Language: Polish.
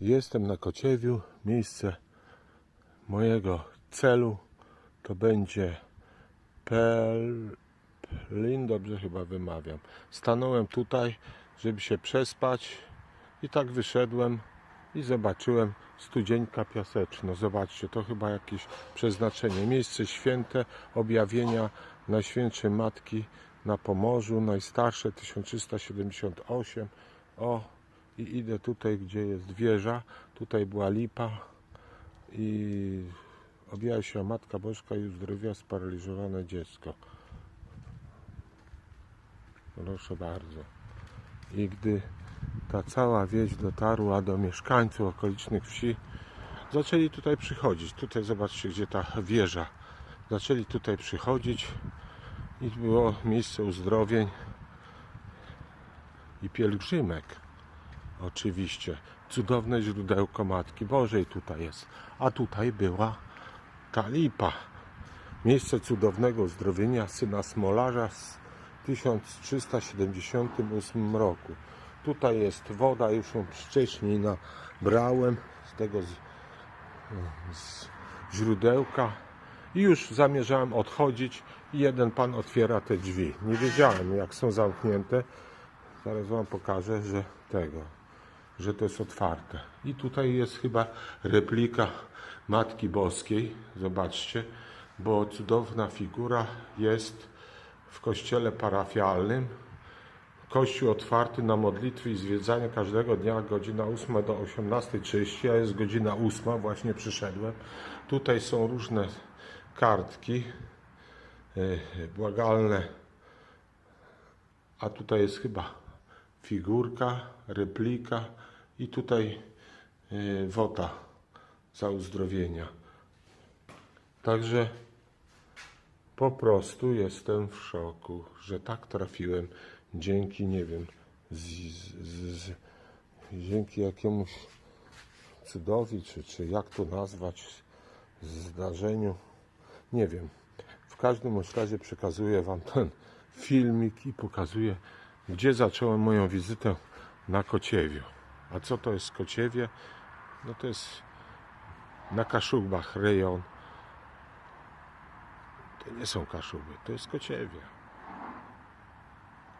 Jestem na Kociewiu. Miejsce mojego celu to będzie Pel... Plin, dobrze chyba wymawiam. Stanąłem tutaj, żeby się przespać i tak wyszedłem i zobaczyłem studzieńka piaseczno. Zobaczcie, to chyba jakieś przeznaczenie. Miejsce święte objawienia Najświętszej Matki na Pomorzu, najstarsze 1378. O, i idę tutaj, gdzie jest wieża. Tutaj była lipa i objawia się Matka Bożka i uzdrowia sparaliżowane dziecko. Proszę bardzo. I gdy ta cała wieś dotarła do mieszkańców okolicznych wsi, zaczęli tutaj przychodzić. Tutaj zobaczcie, gdzie ta wieża. Zaczęli tutaj przychodzić i było miejsce uzdrowień i pielgrzymek. Oczywiście. Cudowne źródełko Matki Bożej tutaj jest. A tutaj była ta lipa. Miejsce cudownego uzdrowienia syna Smolarza z 1378 roku. Tutaj jest woda, już ją wcześniej nabrałem z tego z, z źródełka i już zamierzałem odchodzić i jeden pan otwiera te drzwi. Nie wiedziałem jak są zamknięte. Zaraz wam pokażę, że tego, że to jest otwarte. I tutaj jest chyba replika Matki Boskiej. Zobaczcie, bo cudowna figura jest w kościele parafialnym. Kościół otwarty na modlitwy i zwiedzanie każdego dnia godzina 8 do 18.30, a jest godzina 8, właśnie przyszedłem. Tutaj są różne kartki e, błagalne, a tutaj jest chyba figurka, replika i tutaj e, wota za uzdrowienia. Także po prostu jestem w szoku, że tak trafiłem dzięki, nie wiem, z, z, z, dzięki jakiemuś cudowi, czy, czy jak to nazwać, zdarzeniu. Nie wiem. W każdym razie przekazuję Wam ten filmik i pokazuję, gdzie zacząłem moją wizytę na Kociewiu. A co to jest Kociewie? No to jest na Kaszubach rejon. To nie są Kaszuby, to jest Kociewie.